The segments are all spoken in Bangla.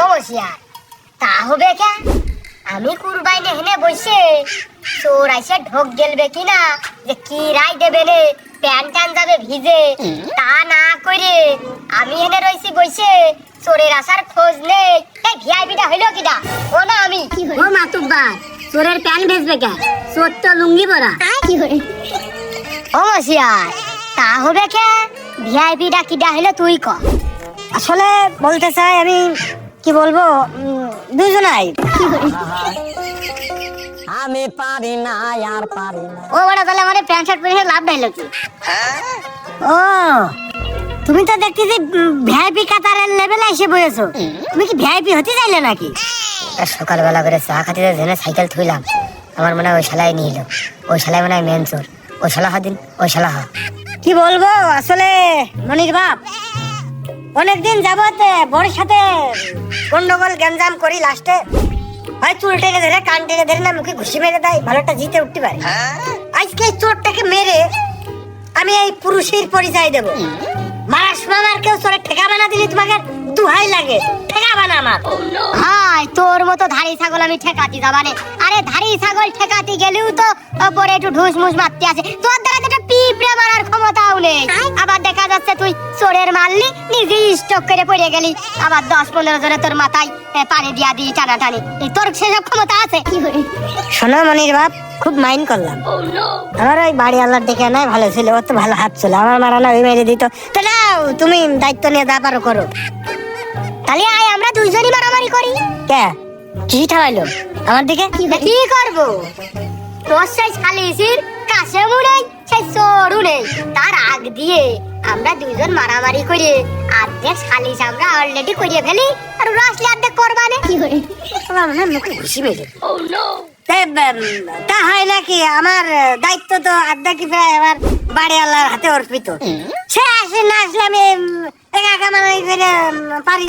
ও বসিয়া তা হবে কে? আমি কুরবাইনে হেনে বসে চোর আইসে ঢোক গেলবে কিনা? যে কি রায় দেবে রে প্যান ট্যান যাবে ভিজে। তা না করে আমি হেনে রইছি বসে চোরের আসার খোঁজ নেই এই ভিআইপিটা হইল কিনা ও না আমি। ও মাতুব্বার চোরের প্যান ভেজবে কে? চোর তো লুঙ্গি পরা। কি করে ও বসিয়ার তা হবে কে? ভিআইপিটা কিটা হইল তুই ক। আসলে বলতে চাই আমি কি বলব? দুজনাই। আমি পারি না আর পারি না। ও বড় তাহলে আমার প্যান্ট শার্ট পরে লাভ নাই লোক ও তুমি তো দেখতেছি ভিআইপি কাতারের লেভেলে এসে বসেছো। তুমি কি ভিআইপি হতে চাইলে নাকি? সকালবেলা করে চা খাতে জেনে সাইকেল থুইলাম। আমার মনে হয় ওই শালাই নিল ওই শালাই মনে হয় মেন চোর। ওই শালা হাদিন ওই শালা হা। কি বলব আসলে মনির বাপ অনেকদিন যাবত বড়ের সাথে গন্ডগোল গ্যাঞ্জাম করি লাস্টে ভাই চুল টেকে ধরে কান টেকে ধরে না মুখে ঘুষি মেরে দেয় ভালোটা জিতে উঠতে পারে। আজকে এই চোরটাকে মেরে আমি এই পুরুষের পরিচয় দেবো। মারাস মামার কেউ চোরের ঠেকা বানা দিলে তোমাকে দুহাই লাগে। ঠেকা বানা আমার হাই তোর মতো ধাড়ি ছাগল আমি ঠেকাতি যাবানে আরে ধাড়ি ছাগল ঠেকাতি গেলেও তো পরে একটু ঢুস মুস মারতে আছে। তোর দ্বারা তো পিঁপড়ে মারার ক্ষমতাও নেই। আবার দেখা যাচ্ছে তুই চোরের মারলি নিজে স্টক করে পড়ে গেলি। আবার দশ পনেরো জনে তোর মাথায় পানি দিয়া দিই টানা টানি তোর সেসব ক্ষমতা আছে? কি করে? শোনো মনির বাপ খুব মাইন্ড করলাম। আমার ওই বাড়ি আল্লাহর দেখে নাই ভালো ছিল ও তো ভালো হাত ছিল। আমার মারানো ওই মেরে দিত। তো নাও তুমি দায়িত্ব নিয়ে যা পারো করো। তাহলে আয় আমরা দুইজনই মারামারি করি। কে? কি ঠাড়াইলো আমার দিকে? কি করব? তোর সেই খালিসির কাছে মুড়াই সেই নেই তার আগ দিয়ে আমরা দুইজন মারামারি করে। অর্ধেক খালিস আমরা অলরেডি করিয়ে ফেলি আর ওরা আসলে অর্ধেক করবানে কি করে? আমার মুখে ঘুষি মেরে তা, উম, তা হয় নাকি আমার দায়িত্ব তো আড্ডা কি প্রায় আমার বাড়ি আল্লাহর হাতে অর্পিত। সে আসে না আসলে আমি একা মানে করে পারি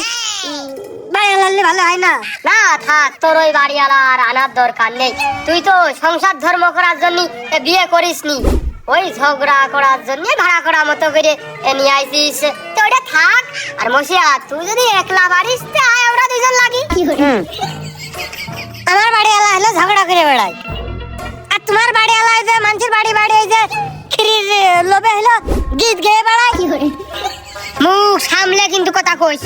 উম, বাড়ি আল্লাহলে ভালো হয় না। না থাক তোর ওই বাড়িওয়ালার আনার দরকার নেই। তুই তো সংসার ধর্ম করার জন্য বিয়ে করিসনি। ওই ঝগড়া করার জন্য ভাড়া করা মতো করে এ নিয়ে আইছিস তো ওটা থাক। আর মশিয়া তুই যদি একলা বাড়িস তে আয় আমরা দুজন লাগি। আমার বাড়ি আলা হলো ঝগড়া করে বেড়ায়। আর তোমার বাড়ি আলা যে মানুষের বাড়ি বাড়ি এই যে খিরির লোভে হলো গীত গেয়ে বেড়ায়। কি করে মুখ সামলে কিন্তু কথা কইস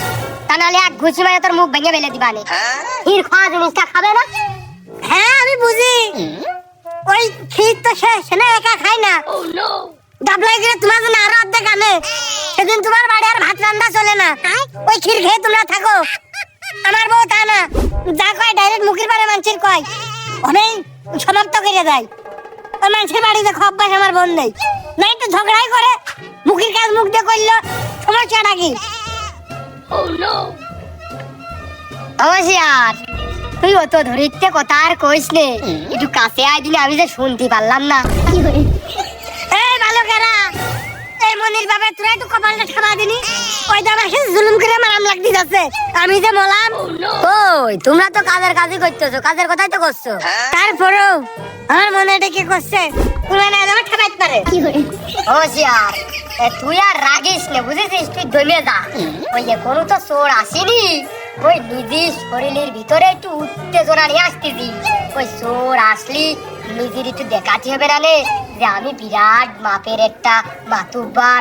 তা নাহলে এক ঘুষি মারে তোর মুখ ভেঙে ফেলে দিবানে হির খাওয়া জিনিসটা খাবে না? হ্যাঁ আমি বুঝি। ওই ক্ষীর তো শেষ না একা খাই না। ডাবলাই গিয়ে তোমার জন্য আরও অর্ধেক আনে। সেদিন তোমার বাড়ি আর ভাত রান্না চলে না। ওই ক্ষীর খেয়ে তোমরা থাকো। আমার বউ তা না। যা কয় ডাইরেক্ট মুখের পারে মানুষের কয়। অনেক সমাপ্ত করে দেয়। ওই মানুষের বাড়িতে খুব আমার বোন নেই। না একটু ঝগড়াই করে মুখের কাজ মুখ দিয়ে করল সমস্যাটা কি অবশ্যই তুই অত ধরিতে কথা আর কইস নে। একটু কাছে আয় দিলে আমি যে শুনতে পারলাম না। এই বালকেরা! এই মনির বাবা তোরা একটু কপালটা ঠাবা দিনি ওই দাদা সে জুলুম করে মারাম লাগতে যাচ্ছে। আমি যে মলাম ওই তোমরা তো কাজের কাজই করতেছো কাজের কথাই তো করছ। তারপরেও আমার মনে এটা কি করছে? তুমি না আমার ঠাবাইতে পারে। কি করে? হোশিয়ার আর তুই আর রাগিস নে বুঝেছিস? তুই দমে যা। ওই যে কোনো তো চোর আসেনি। ওই নিজের শরীরের ভিতরে একটু উত্তেজনা নিয়ে আসতেছি। ওই চোর আসলি নিজের একটু দেখাতে হবে না যে আমি বিরাট মাপের একটা মাতুব্বার।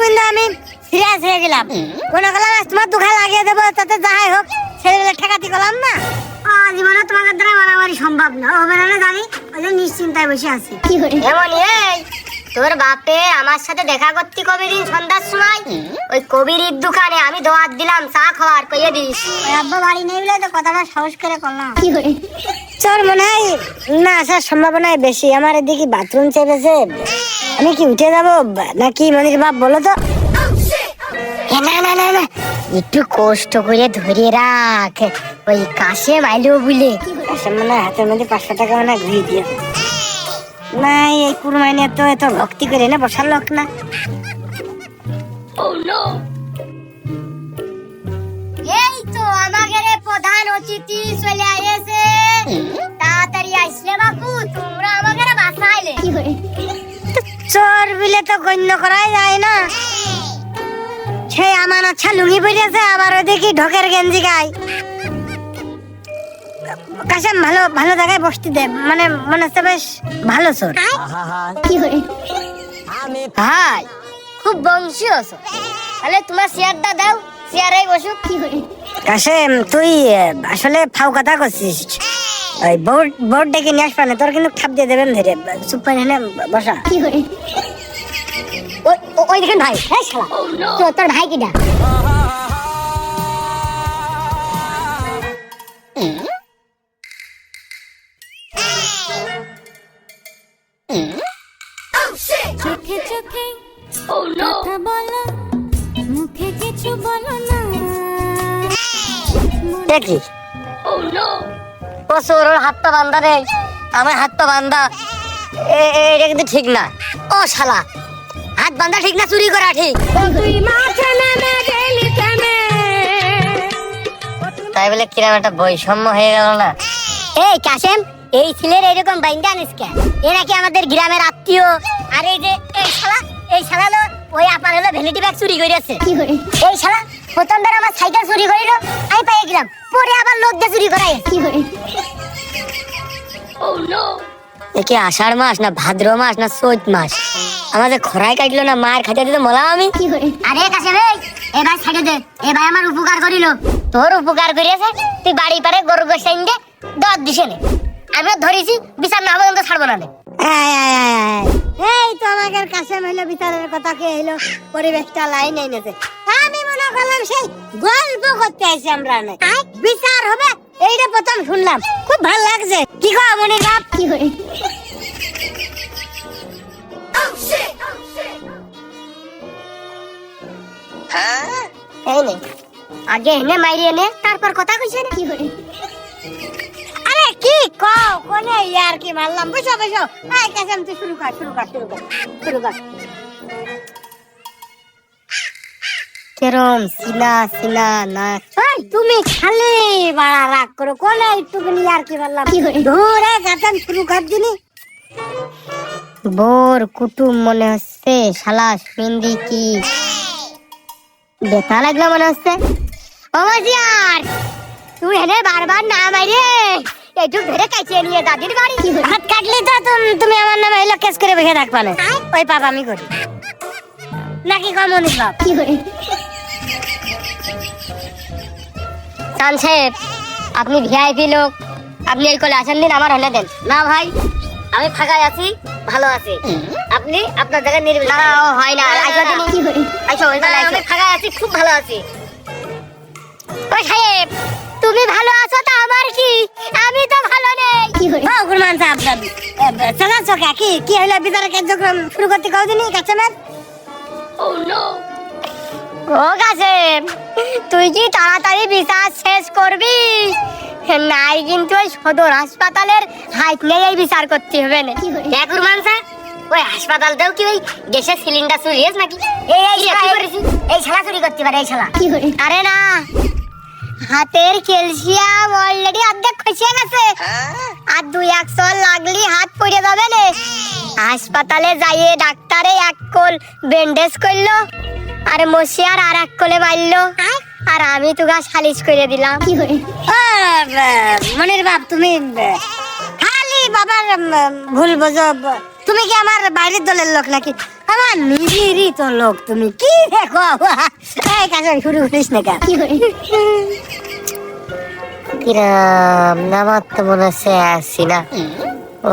কিন্তু আমি সিরিয়াস হয়ে গেলাম। করলাম আজ তোমার দুঃখা লাগিয়ে দেবো তাতে যাই হোক ছেলেবেলা ঠেকাতি করলাম না। জীবনে তোমাদের দ্বারা মারামারি সম্ভব না হবে না জানি ওই নিশ্চিন্তায় বসে আছি। এমন এই তোর বাপে আমার সাথে দেখা করতে কবে দিন সন্ধ্যার সময়? ওই কবিরির দোকানে আমি দোয়াত দিলাম চা খাওয়ার কইয়ে দিস। আব্বা বাড়ি নেই বলে তো কথাটা সাহস করে করলাম। কি করে চোর মনে হয় না আসার সম্ভাবনাই বেশি। আমার এদিকে বাথরুম চেপেছে। আমি কি উঠে যাব? নাকি মনির বাপ বলো তো? না না না না একটু কষ্ট করে ধরে রাখ। ওই কাশে মাইলো বলে। আসলে মনে হয় হাতের মধ্যে পাঁচশো টাকা মানে ঘুরিয়ে দিয়ে না এই কুরমাইনে তো এত ভক্তি করে না বসার লোক না। এই তো আমাদের প্রধান অতিথি চলে আইছে। তাড়াতাড়ি আসলে বাপু তোমরা আমাদের বাসাইলে চোর বিলে তো গণ্য করাই যায় না। সেই আমার আচ্ছা লুঙ্গি পড়েছে আবার ওদিকে ঢকের গেঞ্জি গাই কাশেম ভালো ভালো জায়গায় বসতে দে। মানে মনে হচ্ছে বেশ ভালো আমি ভাই খুব বংশী আছো। তাহলে তোমার চেয়ারটা দাও চেয়ারে বসো কি করে কাশেম তুই আসলে ফাউ কথা করছিস ওই বোর্ড বোর্ড ডেকে নিয়ে আসবা না তোর কিন্তু খাপ দিয়ে দেবেন ধরে। চুপ করে বসা। কি করে ওই দেখেন ভাই। শালা তোর ভাই কিটা দেখি ও সোর ওর হাত পা বান্ধা রে। আমার হাত পা বান্ধা এটা কিন্তু ঠিক না। ও শালা হাত বান্ধা ঠিক না চুরি করা ঠিক। তুই বলে কিরম একটা বৈষম্য হয়ে গেল না? এই কাশেম এই ছেলের এরকম বাইন্দা আনিস কেন এ নাকি আমাদের গ্রামের আত্মীয়। আর এই যে এই শালা এই শালা হলো ওই আপার হলো ভ্যানিটি ব্যাগ চুরি করেছে এই শালা প্রথমবার আমার সাইকেল চুরি করিল আমি পেয়ে গেলাম। পরে আবার লোক দিয়ে চুরি করাই কি করে একে আষাঢ় মাস না ভাদ্র মাস না চৈত মাস? আমাদের খরাই কাটলো না মার খাইতে দিতে মলাম আমি। কি করে আরে কাছে ভাই এ ভাই ছেড়ে দে এ ভাই আমার উপকার করিল। তোর উপকার করিয়াছে তুই বাড়ি পারে গরু গোসাইন দে দর দিছে নে। আমিও ধরেছি বিচার না হবে তো ছাড়বো না এই তো আমাদের কাছে হইল বিচারের কথা কে হইল পরিবেশটা লাইন এনেছে আমি করলাম সেই গল্প করতে আইছি আমরা বিচার হবে এইটা প্রথম শুনলাম। খুব ভালো লাগছে। কি কো মনির বাপ কি করে নে। আগে এনে মাইরি এনে তারপর কথা কইছে না। কি করে আরে কি কও কোনে ইয়ার কি মারলাম? বসো বসো। আই কাসম তুই শুরু কর শুরু কর শুরু কর শুরু কর। কেরম সিনা সিনা না। তুমি খালি বাড়া রাগ করো কোনে একটু ইয়ার কি করে? ধরে গাতান শুরু কর দিনি। বোর কুটুম মনে হচ্ছে শালা মেহেন্দি কি? বেতা লাগল মনে হচ্ছে। ও মাজিয়ার তুই হেনে বারবার না মাইরে একটু ধরে কাচিয়ে নিয়ে দাদির বাড়ি। হাত কাটলে তো তুম- তুমি আমার নামে এলো কেস করে বেঁধে রাখবা না। ওই পাপ আমি করি। নাকি কম অনিস বাপ কি করে চান সাহেব আপনি ভিআইপি লোক। আপনি এই কলে আসেন দিন আমার হলে দেন। না ভাই আমি ফাঁকায় আছি ভালো আছি। আপনি আপনার জায়গায় নির্বিল না ও হয় না। আইসো কি করে আইসো ওই আমি ফাঁকায় আছি খুব ভালো আছি। ওই সাহেব তুমি ভালো আছো তা আমার কি? আমি তো ভালো নেই। কি করে? ও গুরমান সাহেব চালাচ্ছ কি? কি হইল বিচারে কার্যক্রম শুরু করতে কদিনই কাছে ম্যাম? ও কাছে তুই কি তাড়াতাড়ি বিচার শেষ করবি? নাই কিন্তু ওই সদর হাসপাতালের হাইট নিয়ে এই বিচার করতে হবে না। কি করে? দেখ গুরমান স্যার ওই হাসপাতালতেও কি ওই গ্যাসের সিলিন্ডার চুরি হয়েছে নাকি? এই এই এই- শালা চুরি করতে পারে এই শালা। আরে না হাতের ক্যালসিয়াম অলরেডি অর্ধেক খসে গেছে। আর দুই এক সল লাগলি হাত পড়ে যাবে না। হাসপাতালে যাইয়ে ডাক্তারে এক কোল ব্যান্ডেজ করল। আর মশিয়ার আর আর এক কোলে মারলো। আর আমি তোকে সালিশ করে দিলাম। কি করে? মনির বাপ তুমি খালি বাবার ভুল বোঝো। তুমি কি আমার বাইরের দলের লোক নাকি? আমার নিজেরই তো লোক তুমি কি দেখো? এই কাছে শুরু করিস না কেন? কিরাম নামার তো মনে হচ্ছে আসছি না?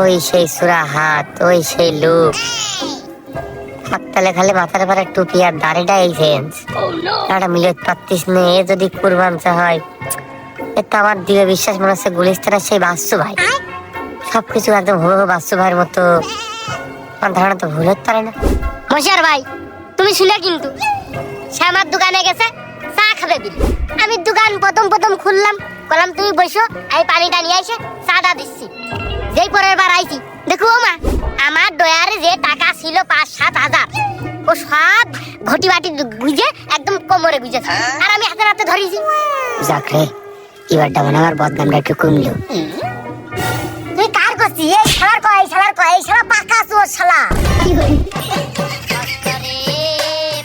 ওই সেই সুরা হাত ওই সেই লুক। হাততালে খালি মাথার পরে টুপি আর দাড়িটা এই সেন্স একটা মিলে পারতিস নে, এ যদি কুরবানচা হয়। এ তো আমার দিবে বিশ্বাস, মনে হচ্ছে গুলিস্তারা সেই বাস্তু ভাই। সবকিছু একদম হুবহু বাস্তু ভাইয়ের মতো। আমার ধারণা তো ভুল হতে পারে না। মশার ভাই, তুমি শুনে কিন্তু। সে আমার দোকানে গেছে, চা খাবে বিল। আমি দোকান প্রথম প্রথম খুললাম, বললাম, তুমি বসো আমি পানিটা নিয়ে এসে চাটা দিচ্ছি। যেই পরের বার আইছি দেখো মা আমার ডয়ারে যে টাকা ছিল পাঁচ সাত হাজার ও সব ঘটি বাটি গুজে একদম কোমরে গুজেছে আর আমি হাতে হাতে ধরেছি। যাকে এবারটা মনে আমার বদনামটা একটু কমলো। তুই কার করছিস? এই শালার কয় এই শালার কয় এই শালা পাকা চোর শালা। কি করে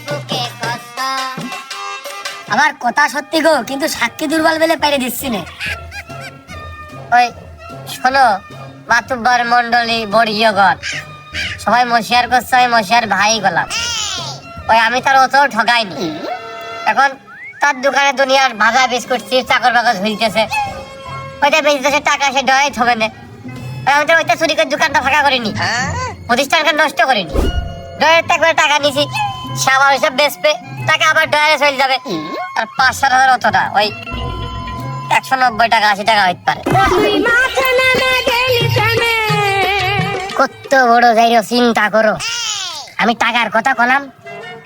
বুকে আমার কথা সত্যি গো কিন্তু সাক্ষী দুর্বল বলে পেরে দিচ্ছি না। ওই শোনো মাতুব্বর মন্ডলী বড়িয়গণ সবাই মশিয়ার করছে আমি মশিয়ার ভাই গলাম ওই আমি তার অত ঠকাইনি এখন তার দোকানে দুনিয়ার ভাজা বিস্কুট চিপস চাকর বাকর ঝুলতেছে। ওইটা বেচতেছে, টাকা সে ডয় থবে না আমি তো ওইটা চুরি করে দোকানটা ফাঁকা করিনি। প্রতিষ্ঠানকে নষ্ট করিনি। ডয়ের টাকা টাকা নিছি। সে আবার ওইসব বেচবে টাকা আবার ডয়ারে চলে যাবে। আর পাঁচ সাত হাজার অত না ওই একশো নব্বই টাকা, আশি টাকা হইতে পারে। কত বড় যাইরো চিন্তা করো। আমি টাকার কথা কলাম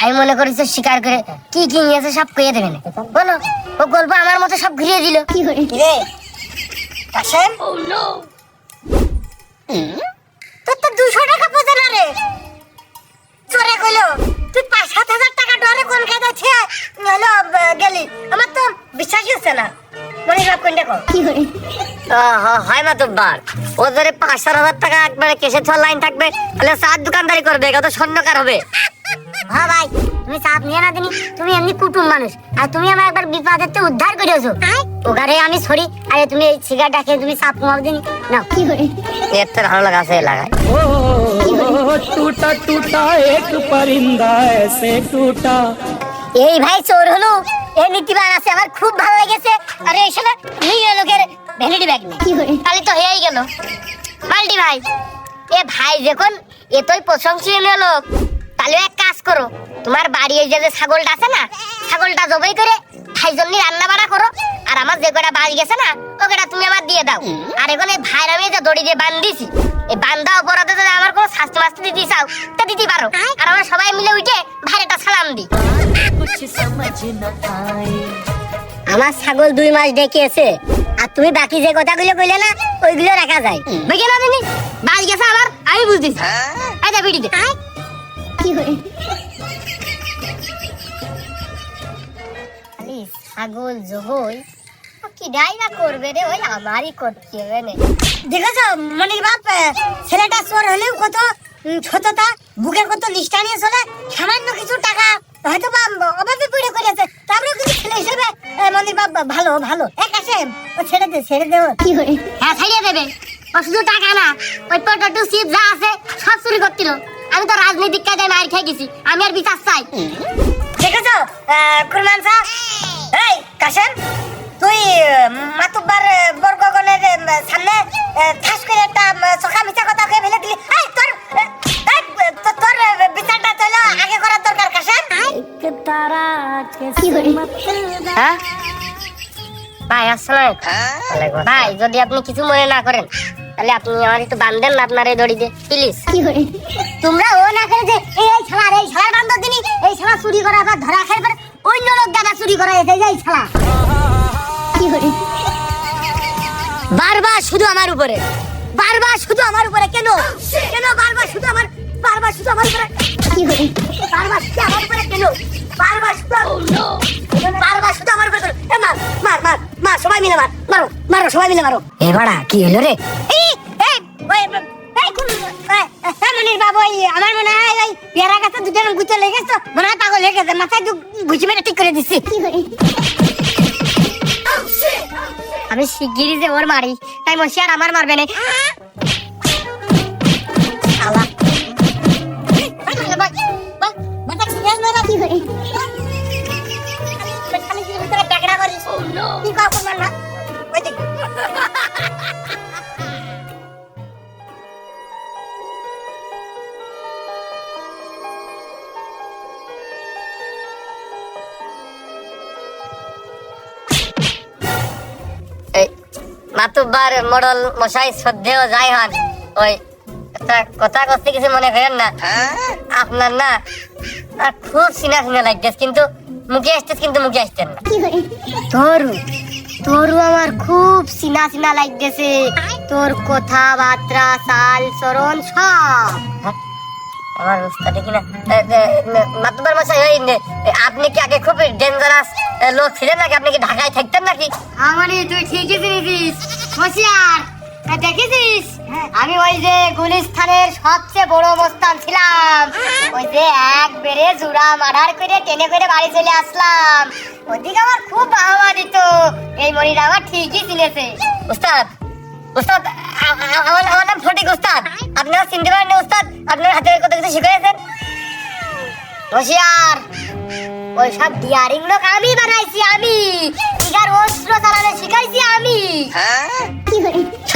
আমি মনে করেছি স্বীকার করে কি কি নিয়েছে সব কইয়ে দেবেন। বলো ও গল্প আমার মতো সব ঘুরিয়ে দিল। কি রে কাশেম তোর তো দুশো টাকা পোজে না রে চোরে কইলো তুই পাঁচ সাত হাজার টাকা ডরে কোন খাইতে হলো গেলি? আমার তো বিশ্বাসই হচ্ছে না। ও আমি সরি আরে তুমি এই সিগার ডাকে তুমি চাপ কমাও দিনি না কি করে? ভালো এই ভাই চোর হলো। এই নীতিবান আছে আমার খুব ভালো লেগেছে। আরে এই লোকের ভ্যানিটি ব্যাগ নেই তাহলে তো হয়েই গেল। মাল্টি ভাই এ ভাই যখন এতই প্রশংসনীয় লোক তাহলে এক কাজ করো তোমার বাড়ি এই যে ছাগলটা আছে না ছাগলটা জবাই করে ভাই জন্য রান্না বাড়া করো আর আমার যে কটা বাড়ি গেছে না ও তুমি আমার দিয়ে দাও। আর এখন এই ভাইয়ের আমি যে দড়ি দিয়ে বান্ধিছি এই বান্ধা অপরাধে যদি আমার কোনো শাস্তি মাস্তি দিতে চাও তা দিতে পারো। আর আমরা সবাই মিলে উঠে ভাইয়েরটা সালাম দিই। আমার ছাগল দুই মাস ডেকেছে আর তুমি বাকি যে কথাগুলো কইলে না ওইগুলো রাখা যায়। বুঝে না দিনি বাড়ি গেছে আমার আমি বুঝতেছি। বিড়ি দে কি করে ছাগল জবই কি ডাইরা করবে রে? ওই আমারই করতে হবে না। দেখেছ? মনির বাপ ছেলেটা চোর হলেও কত সততা বুকে কত লিস্টা নিয়ে চলে সামান্য কিছু টাকা হয়তো বা অভাবে পড়ে করেছে তারপরে কিন্তু ছেলে হিসেবে মনির বাপ ভালো ভালো। এক আছে ও ছেড়ে দে ছেড়ে দে কি করে হ্যাঁ ছাড়িয়ে দেবে। ও শুধু টাকা না ওই পটেটো চিপ যা আছে সব চুরি করছিল। আমি তো রাজনৈতিক কাজে মার খেয়ে গেছি আমি আর বিচার চাই। দেখেছ? কুরমান সাহ এই কাশেম? তুই মাতুব্বার বর্গগণের সামনে ঠাস করে একটা চোখা মিছা কথা কে ফেলে দিলি। এই তোর তোর বিচারটা তো হলো আগে করার দরকার কাশেম কি করে? হ্যাঁ? ভাই আসসালাম। ভাই যদি আপনি কিছু মনে না করেন তাহলে আপনি আমার একটু বান্ধেন না আপনার এই দড়ি দিয়ে প্লিজ। কি করে? তোমরা ও না করে যে এই এই শালার এই শালার বান্ধব দিনি এই শালা চুরি করা আবার ধরা খাই পরে অন্য লোক দাদা চুরি করা এসে এই শালা। করে বারবার শুধু আমার উপরে। বারবার শুধু আমার উপরে। কেন? কেন বারবার শুধু আমার বারবার শুধু আমার উপরে? কি করে বারবার শুধু আমার উপরে কেন? বারবার শুধু বারবার শুধু আমার উপরে? এ মার মার মার মার সবাই মিলে মার। মারো মারো সবাই মিলে মারো। এ বাড়া কি হলো রে? এই এই ওই এই কোন মনির বাবু আমার মনে হয় ওই পেয়ারা গাছে দুটো গুতো লেগে গেছে তো, মনে হয় পাগল হয়ে গেছে। মাথায় ঘুষি মেরে ঠিক করে দিচ্ছি কি করে শিগগিরই যে ওর মারি। তাই মশিয়ার আমার মারবে না। মাতুব্বার মডল মশাই শ্রদ্ধেয় যাই হন। ওই কথা করতে কিছু মনে করেন না। আপনার না আর খুব সিনা সিনা লাগতেছে কিন্তু মুখে আসতেছে কিন্তু মুখে আসতেন না। ধরু ধরু তোরু তোরু আমার খুব সিনা সিনা লাগতেছে। তোর কথাবার্তা চাল চরণ সব। আমার বুঝতে দেখি না। মাতুবার মশাই ওই আপনি কি আগে খুব ডেঞ্জারাস লোক ছিলেন নাকি? আপনি কি ঢাকায় থাকতেন নাকি? আমার তুই ঠিকই চিনেছিস হোশিয়ার হ্যাঁ, দেখেছিস? আমি ওই যে গুলিস্তানের সবচেয়ে বড় অবস্থান ছিলাম। ওই যে এক বেড়ে জুড়া মার্ডার করে টেনে করে বাড়ি চলে আসলাম। ওদিকে আমার খুব বাহবা দিত। এই মনির আমার ঠিকই চিনেছে। উস্তাদ আ- আমার আমার নাম ফটিক উস্তাদ। আপনারা চিনতে পারেন না উস্তাদ আপনার হাতে কত কিছু শিখিয়েছেন রশিয়ার ওই সব ডিয়ারিং লোক আমি বানাইছি আমি। ইগার অস্ত্র চালানো শিখাইছি আমি।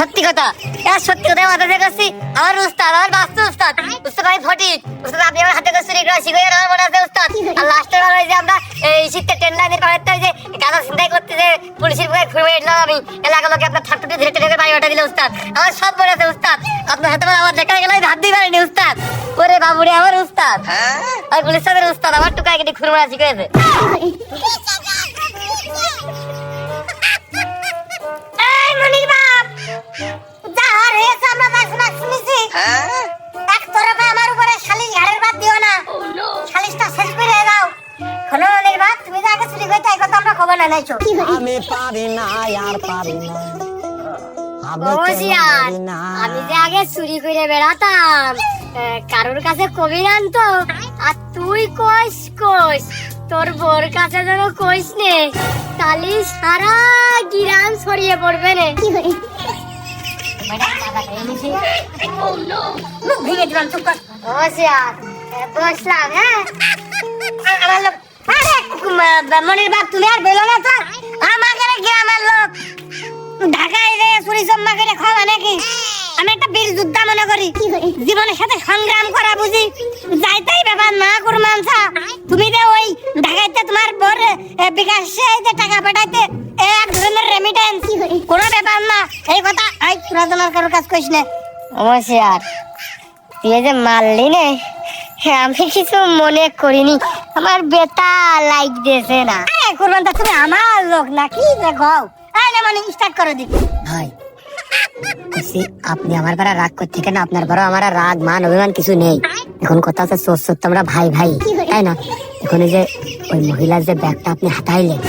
সত্যি কথা। এ সত্যি কথা মাথা থেকে করছি আমার উস্তাদ আমার বাস্তু উস্তাদ। উস্তাদ আমি ফটিক উস্তাদ আপনি আমার হাতে করে চুরি করা শিখাই আমার মনে আছে উস্তাদ। আর লাস্টের বার ওই যে আমরা এই শীতের ট্রেন লাইনের পাড়াতে যে গাঁদা চিন্তাই করতে যে পুলিশের ভয়ে ঘুরে এলাম আমি। এলাকার লোকে আপনার থাট্টুটি ধরে করে বাড়ি ওঠা দিল উস্তাদ। আমার সব মনে আছে উস্তাদ। আপনার হাতে করে আমার দেখা গেলে আমি ভাবতেই পারিনি উস্তাদ। ওরে বাবুরে আমার উস্তাদ। আর পুলিশ সাহেবের উস্তাদ আমার টুকায় কেটে ঘুরে মারা শিখেছে এই মনির বাপ যা আমরা তা শোনা শুনেছি এক তরফে আমার উপরে শালিশ ঘাড়ের বাদ দিও না। শালিশটা শেষ করে দাও। শোনো মনির তুমি যে আগে চুরি করতে এই আমরা খবর না নাইছো? আমি পারি না আর পারি না। আমি কেন বসিয়ার পারি না? আমি যে আগে চুরি করে বেড়াতাম কারোর কাছে কবি তো আর তুই কইস কইস তোর বোর কাছে যেন কইস নে তালি সারা গিরাম ছড়িয়ে পড়বে রে মুখ মনির বাপ তুমি আর বেলো না তো আমাকে গ্রামের লোক ঢাকায় রে চুরি জম্মা করে খাওয়া নাকি আমি একটা বীর যোদ্ধা মনে করি। জীবনের সাথে সংগ্রাম করা বুঝি? যাইতেই ব্যাপার না করু মানসা তুমি যে ওই ঢাকাইতে তোমার বর বিকাশে যে টাকা পাঠাইতে এক ধরনের রেমিটেন্স কোনো ব্যাপার না। এই কথা এই তোরা তোমার কারোর কাজ কইস না। বসিয়ার তুই এই যে মারলি নে হ্যাঁ, আমি কিছু মনে করিনি। আমার বেতা লাইক দিয়েছে না। আরে দা তুমি আমার লোক না কি দেখো মানে স্টার্ট করে দি ভাই বলছি, আপনি আমার দ্বারা রাগ করতে কেন? আপনার বড় আমার রাগ মান অভিমান কিছু নেই। এখন কথা আছে সোর সত্য আমরা ভাই ভাই তাই না? এখন যে ওই মহিলার যে ব্যাগটা আপনি হাতাইলেন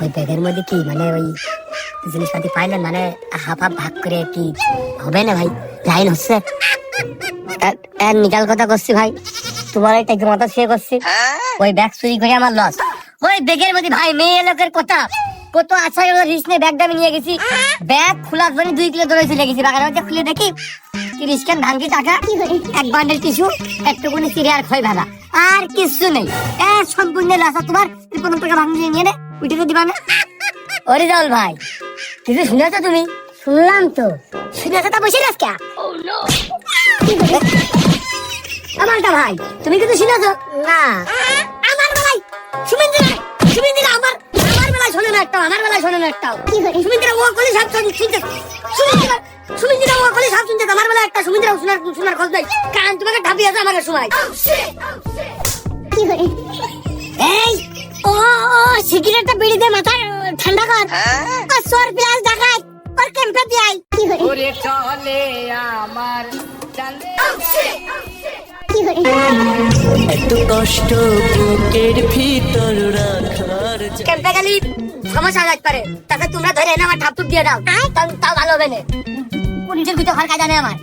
ওই ব্যাগের মধ্যে কি মানে ওই জিনিসপাতি পাইলেন? মানে হাফ হাফ ভাগ করে কি হবে না ভাই? লাইন হচ্ছে? নিকাল কথা করছি ভাই। তোমার একটা মাথা শুয়ে করছি। ওই ব্যাগ চুরি করে আমার লস ওই ব্যাগের মধ্যে ভাই মেয়ে লোকের কথা। কত আশা রিস নিয়ে ব্যাগটা আমি নিয়ে গেছি। ব্যাগ খোলার জন্য দুই কিলো দৌড়ে চলে গেছি বাগানের মধ্যে খুলে দেখি। তিরিশ খান ভাঙ্গি টাকা? এক বান্ডেল টিস্যু একটুকুনি চিড়ে আর খয় ভাজা আর কিছু নেই। সম্পূর্ণ লাসা তোমার প্রথম টাকা ভাঙ্গি নিয়ে নে উঠে দিবা না। অরিজাল ভাই কিছু শুনেছো তুমি? শুনলাম তো। শুনেছো তা বসে কে আমারটা ভাই তুমি কিন্তু শুনেছো? না। আমার বেলায় সুমিন্দিরা সুমিন্দিরা আমার আমার বেলায় শোনে না একটাও আমার বেলায় শোনে না একটাও সুমিন্দিরা ও কলি সব শুনতে সুমিন্দিরা ও কলি সব শুনতে আমার বেলায় একটা সুমিন্দিরা শোনার শোনার খোঁজ নাই। কারণ তোমাকে ঢাপিয়ে আছে আমার সময়। এই ও ও সিগারেটটা বিড়ি দে মাথা ঠান্ডা কর। আর সর পেঁয়াজ দেখাই আর ক্যাম্পে দিয়ে ওরে চলে আমার চাঁদে এত কষ্ট বুকের ভিতর জন্য ক্যাম্পে গেলি? সমস্যা হয়ে পারে। তাকে তোমরা ধরে এনে আমার ঠাপ দিয়ে দাও। তাও তাও ভালো হবে না। পুলিশের ভিতরে ঘর কাজা আমার।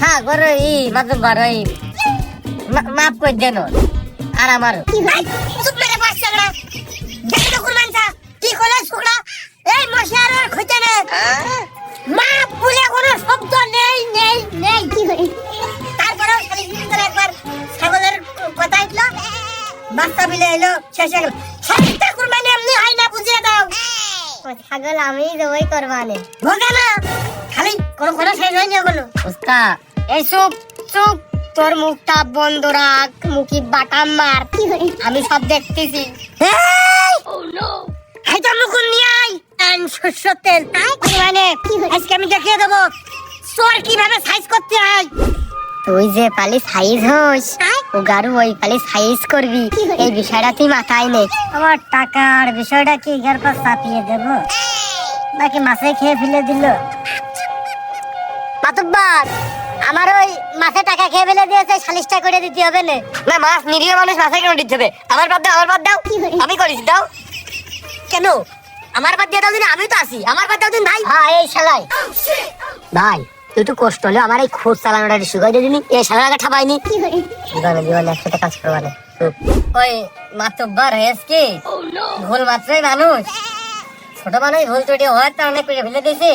হ্যাঁ গরো ই মাত্র বারো ই মাফ করে দেন আর আমার চুপ মেরে বসছে না দেখে তো কুরবান কি করলে ছোকরা? এই মশারের খুঁজে নে। মা বলে কোনো শব্দ নেই নেই নেই। তারপরেও খালি ভিতরে একবার ছাগলের কথা উঠল। বাচ্চা বিলে এলো শেষে গেল। সাতটা কুরবানি এমনি হয় না বুঝিয়ে দাও। ছাগল আমি করবানে। ভোগে না। খালি কোনো কোনো শেষ হয়নি উস্তা এই চুপ চুপ। তোর মুখটা বন্ধ রাখ মুখি বাটাম মার। আমি সব দেখতেছি। এই! এটা মুকুল নিয়ে আয়। আন শস্য তেল। মানে আজকে আমি দেখিয়ে দেবো। চোর কীভাবে সাইজ করতে হয়? তুই যে পালি সাইজ হোস ও গারু ওই পালি সাইজ করবি। এই বিষয়টা তুই মাথায় নে। আমার টাকার বিষয়টা কি এর পর চাপিয়ে দেব? নাকি মাছে খেয়ে ফেলে দিল? মাতব্বার আমার ওই মাছে টাকা খেয়ে ফেলে দিয়েছে সালিশটা করে দিতে হবে না। না মাছ নিরীহ মানুষ মাছে কেন দিতে হবে? আমার বাদ দাও আমার বাদ দাও। আমি করিস দাও। কেন? আমার বাদ দিয়ে দাও দিন আমি তো আছি আমার বাদ দাও দিন ভাই। হ্যাঁ এই শালাই। ভাই একটু কষ্ট হলে আমার এই খোঁজ চালানোটা একটু শুকাই দিবি এই শালার আগে ঠাপাইনি। জীবনে জীবনে একসাথে কাজ করবানে ওই মাতব্বার হয়েছ কি? ভুল মাত্রই মানুষ। ছোট মানুষ ভুল ত্রুটি হওয়ার তো অনেক করে ফেলে দিয়েছে।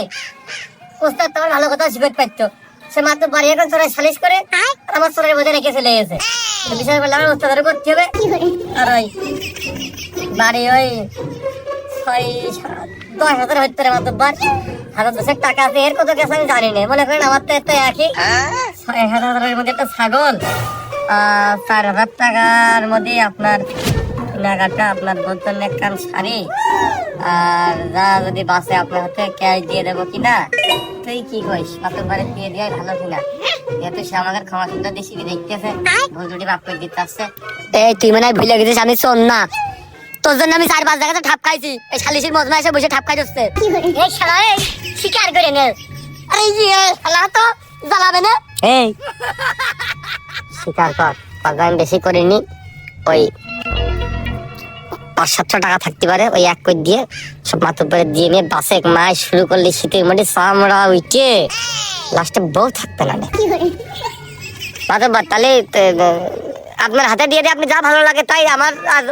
ওস্তাদ তোমার ভালো কথা শিখতে পারতো সে মাত্র বাড়ি এখন চোরাই সালিশ করে আর আমার চোরের বোঝা রেখে চলে গেছে। বিষয় করলে আমার ওস্তাদের করতে হবে। আর ওই বাড়ি ওই ছয় দশ হাজার হইতে পারে মাতব্বার। হাজার দশেক টাকা আছে এর কত গেছে আমি জানি না মনে করেন আমার তো এত একই। ছয় হাজারের মধ্যে একটা ছাগল। চার হাজার টাকার মধ্যে আপনার কেনাকাটা আপনার বলতেন এক শাড়ি। আর যা যদি বাসে আপনার হাতে ক্যাশ দিয়ে দেবো কিনা তুই কি কইস দিয়ে ভালো কিনা? যেহেতু সে আমাদের ক্ষমা সুন্দর দেশি দেখতেছে ভুল ত্রুটি মাফ করে দিতে আসছে। এই তুই মনে ভুলে গেছিস আমি শোন না তোর জন্য আমি চার পাঁচ জায়গাতে ঠাপ খাইছি। এই শালিশির মজমা এসে বসে ঠাপ খাই যাচ্ছে এই শালা এই। শিকার করে নে আরে এই যে, শালা তো জ্বালাবে না? এই। শিকার কর আমি বেশি করিনি। ওই পাঁচ সাতশো টাকা থাকতে পারে ওই এক করে দিয়ে সব মাথার উপরে দিয়ে নিয়ে বাসে এক মাস শুরু করলে শীতের মধ্যে চামড়া উঠে লাস্টে বউ থাকতে না মাথার তাহলে আপনার হাতে দিয়ে দিয়ে আপনি যা ভালো লাগে তাই আমার আর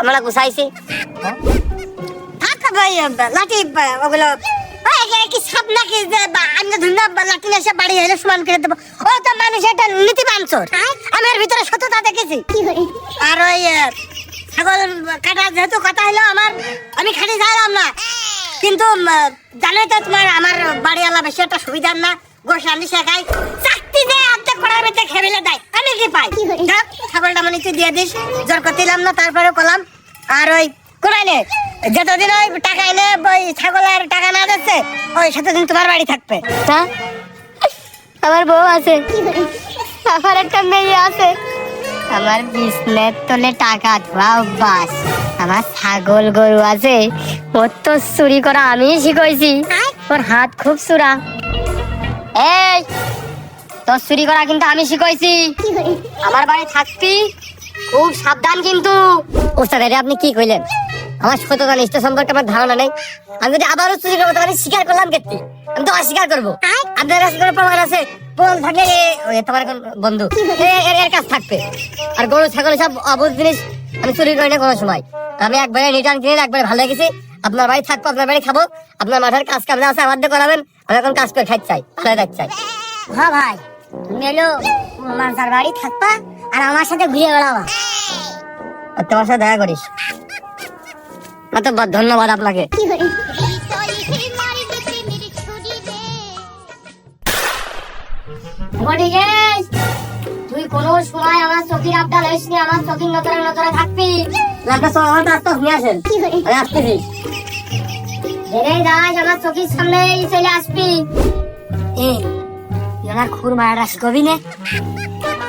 আমরা গুছাইছি। থাক ভাই লাঠি ওগুলো কি সাপ নাকি আমি ধরুন না লাঠি এসে বাড়ি এলে সমান করে দেবো? ও তো মানুষ এটা নীতি বাঞ্চর আমি এর ভিতরে সততা দেখেছি। আর ওই ছাগল কাটা যেহেতু কথা হলো আমার আমি খালি যাইলাম না। কিন্তু জানোই তো তোমার আমার বাড়িওয়ালা বেশি একটা সুবিধার না। গোস রান্দি শেখাই চাকতি দেয় অর্ধেক পড়ার ভিতরে খেবিলে দেয়। আমি কি পাই? ছাগলটা মানে তুই দিয়ে দিস। জোর করতেলাম না তারপরে কলাম আর ওই কোনাইনে যতদিন ওই টাকা এনে ওই ছাগলের টাকা না দিচ্ছে ওই সেতদিন তোমার বাড়ি থাকবে। হ্যাঁ আমার বউ আছে। আমার একটা মেয়ে আছে। আমার বিছনের তলে টাকা ধোয়া অভ্যাস। আমার ছাগল গরু আছে। ওর তো চুরি করা আমি শিখাইছি ওর হাত খুব চূড়া। এই তোর চুরি করা কিন্তু আমি শিখাইছি আমার বাড়ি থাকবি খুব সাবধান কিন্তু। ওস্তাদ আপনি কি কইলেন? আমার সততা নিষ্ঠ সম্পর্কে আমার ধারণা নেই। আমি যদি আবারও চুরি করব তাহলে স্বীকার করলাম কেটে আমি তো অস্বীকার করব। আপনার কাছে কোনো প্রমাণ আছে? প্রমাণ থাকলে তোমার এখন বন্ধু। এর কাছে থাকবে। আর গরু ছাগল সব অবুধ জিনিস আমি চুরি করি না কোনো সময়। আমি একবারে রিটার্ন কিনে একবারে ভালো গেছি আপনার বাড়ি থাকব আপনার বাড়ি খাব। আপনার মাথার কাজ কামনা আছে আমার দিয়ে করাবেন। আমি এখন কাজ করে খাইতে চাই ভালো থাকতে চাই। হ্যাঁ ভাই তুমি এলো মানসার বাড়ি থাকবা আর আমার সাথে ঘুরে বেড়াবা। তোমার সাথে দেখা করিস। তো ধন্যবাদ আপনাকে। তুই কোন সময় আমার চোখের আবদাল হইস নি আমার চোখের নজরে নজরে থাকবি। সময় আমার রাস্তা শুনে আসেন। আমি আসতেছি জেনে যাস আমার চোখের সামনে চলে আসবি। এ আমার খুরমাটা শিখবি নে?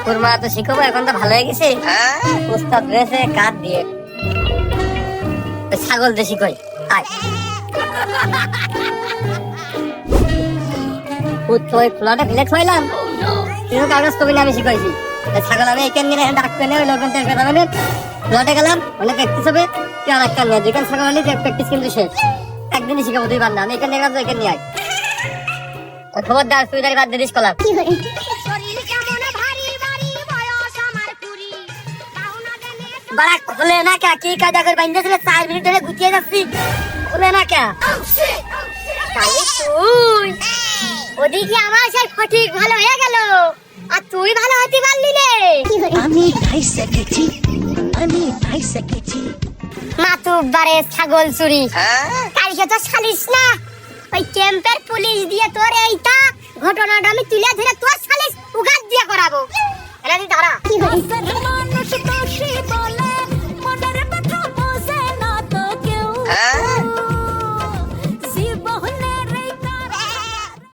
খুরমা তো শিখব এখন তো ভালো হয়ে গেছে। উস্তাদ রয়েছে কাঠ দিয়ে। ছাগল দেশি কই? আয়। ওই ফেলে থইলাম। কিন্তু কাগজ কবি ছাগল আমি এখান নিয়ে ডাকতে নেই লোকজন পারবেন গেলাম অনেক প্র্যাকটিস হবে। তুই আর একটা নিয়ে যেখানে ছাগল আনি প্র্যাকটিস কিন্তু শেষ। একদিনই শিখাবো বার না। আমি এখানে নিয়ে গেলাম এখানে নিয়ে আয়। খবরদার তুই দাঁড়িয়ে বাদ দিস কলাম। বাড়া খুলে না কে? কি কাজা করে বাইন্দেছিলে চার মিনিট ধরে গুটিয়ে যাচ্ছি। খুলে না কে? তুই। ওদিকে আমার সেই ফটিক ভালো হয়ে গেল। আর তুই ভালো হতে পারলি রে আমি ভাই সেকেছি আমি ভাই সেকেছি মাতুব্বারে ছাগল চুরি। কালকে তো ছালিস না। ওই ক্যাম্পের পুলিশ দিয়ে তোর এইটা ঘটনাটা আমি তুলে ধরে তোর ছালিস উগাত দিয়ে করাবো। এলা দি দাঁড়া। Huh?